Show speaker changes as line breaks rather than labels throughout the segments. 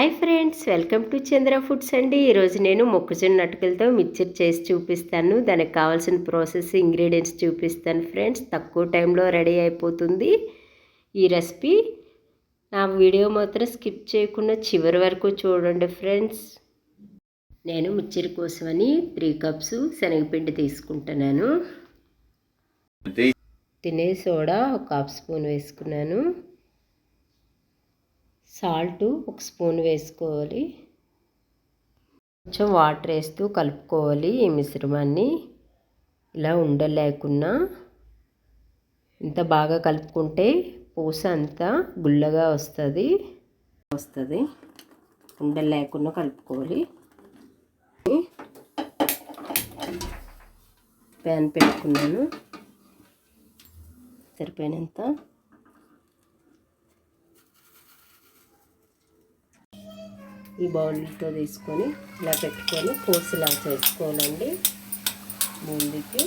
Hi friends welcome to Chandra foods అండి. ఈరోజు నేను మొక్కజొన్న అటుకులతో మిక్చర్ చేసి చూపిస్తాను. దానికి కావాల్సిన ప్రాసెస్ ఇంగ్రీడియంట్స్ చూపిస్తాను ఫ్రెండ్స్. తక్కువ టైంలో రెడీ అయిపోతుంది ఈ రెసిపీ. నా వీడియో మాత్రం స్కిప్ చేయకుండా చివరి వరకు చూడండి ఫ్రెండ్స్. నేను మిక్చర్ కోసమని త్రీ కప్స్ శనగపిండి తీసుకుంటున్నాను. తినే సోడా ఒక హాఫ్ స్పూన్ వేసుకున్నాను. సాల్ట్ ఒక స్పూన్ వేసుకోవాలి. కొంచెం వాటర్ వేస్తూ కలుపుకోవాలి ఈ మిశ్రమాన్ని. ఇలా ఉండలేకున్నా ఇంత బాగా కలుపుకుంటే పూస అంతా గుల్లగా వస్తుంది. వస్తుంది. ఉండలేకుండా కలుపుకోవాలి. ప్యాన్ పెట్టుకున్నాను. సరిపోయినంత ఈ బౌల్తో తీసుకొని ఇలా పెట్టుకొని కోసిలా చేసుకోవాలండి. బూందీకి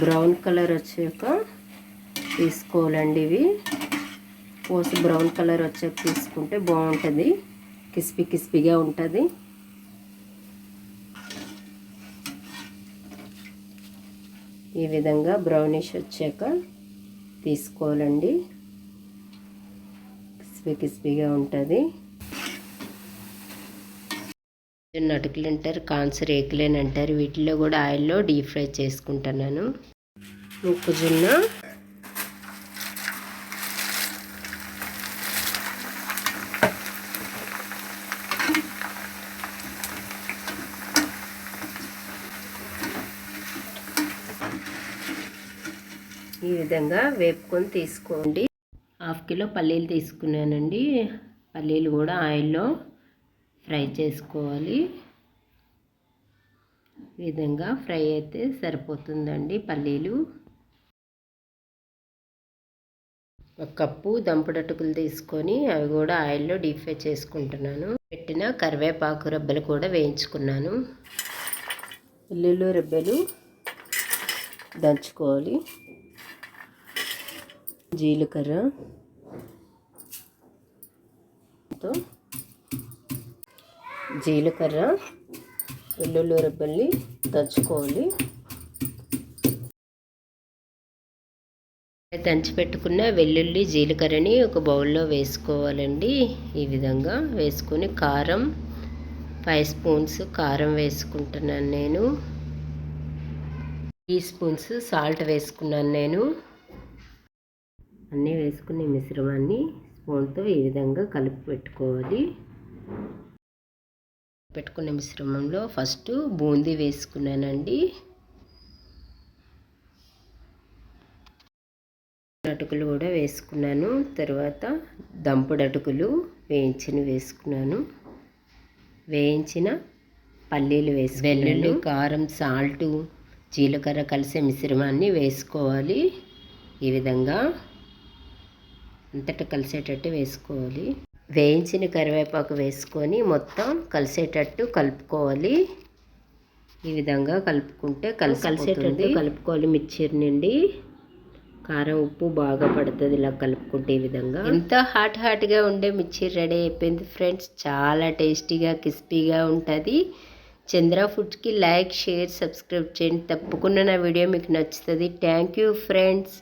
బ్రౌన్ కలర్ వచ్చాక తీసుకోవాలండి ఇవి. పోసి బ్రౌన్ కలర్ వచ్చాక తీసుకుంటే బాగుంటుంది. కిస్పి కిస్పిగా ఉంటుంది. ఈ విధంగా బ్రౌనిష్ వచ్చాక తీసుకోవాలండి. క్రిస్పీ క్రిస్పీగా ఉంటుంది. నటుకులు అంటారు కాన్స్ రేకులేని అంటారు. వీటిలో కూడా ఆయిల్లో డీప్ ఫ్రై చేసుకుంటున్నాను మొక్కజొన్న ఈ విధంగా వేపుకొని తీసుకోండి. హాఫ్ కిలో పల్లీలు తీసుకున్నానండి. పల్లీలు కూడా ఆయిల్లో ఫ్రై చేసుకోవాలి. ఈ విధంగా ఫ్రై అయితే సరిపోతుందండి పల్లీలు. ఒక కప్పు దంపుడటుకులు తీసుకొని అవి కూడా ఆయిల్లో డీప్ ఫ్రై చేసుకుంటున్నాను. పెట్టిన కరివేపాకు రెబ్బలు కూడా వేయించుకున్నాను. వెల్లుల్లి రెబ్బలు దంచుకోవాలి. జీలకర్ర. జీలకర్ర వెల్లుల్లి రెబ్బల్ని దంచుకోవాలి. దంచి పెట్టుకున్న వెల్లుల్లి జీలకర్రని ఒక బౌల్లో వేసుకోవాలండి. ఈ విధంగా వేసుకొని కారం ఫైవ్ స్పూన్స్ కారం వేసుకుంటున్నాను నేను. టీ స్పూన్స్ సాల్ట్ వేసుకున్నాను నేను. అన్నీ వేసుకునే మిశ్రమాన్ని స్పూన్తో ఈ విధంగా కలిపి పెట్టుకోవాలి. పెట్టుకునే మిశ్రమంలో ఫస్ట్ బూందీ వేసుకున్నానండి. అటుకులు కూడా వేసుకున్నాను. తర్వాత దంపుడు అటుకులు వేయించిన వేసుకున్నాను. వేయించిన పల్లీలు వేసి వెల్లుల్లి కారం సాల్టు జీలకర్ర కలిసే మిశ్రమాన్ని వేసుకోవాలి. ఈ విధంగా అంతటా కలిసేటట్టు వేసుకోవాలి. వేయించిన కరివేపాకు వేసుకొని మొత్తం కలిసేటట్టు కలుపుకోవాలి. ఈ విధంగా కలుపుకుంటే కలిసి కలిసేటట్టు కలుపుకోవాలి మిక్చర్ నుండి. కారం ఉప్పు బాగా పడుతుంది ఇలా కలుపుకుంటే ఈ విధంగా. ఎంత హాట్ హాట్గా ఉండే మిర్చి రెడీ అయిపోయింది ఫ్రెండ్స్. చాలా టేస్టీగా క్రిస్పీగా ఉంటుంది. చంద్ర ఫుడ్స్కి లైక్ షేర్ సబ్స్క్రైబ్ చేయండి. తప్పకుండా నా వీడియో మీకు నచ్చుతుంది. Thank you friends.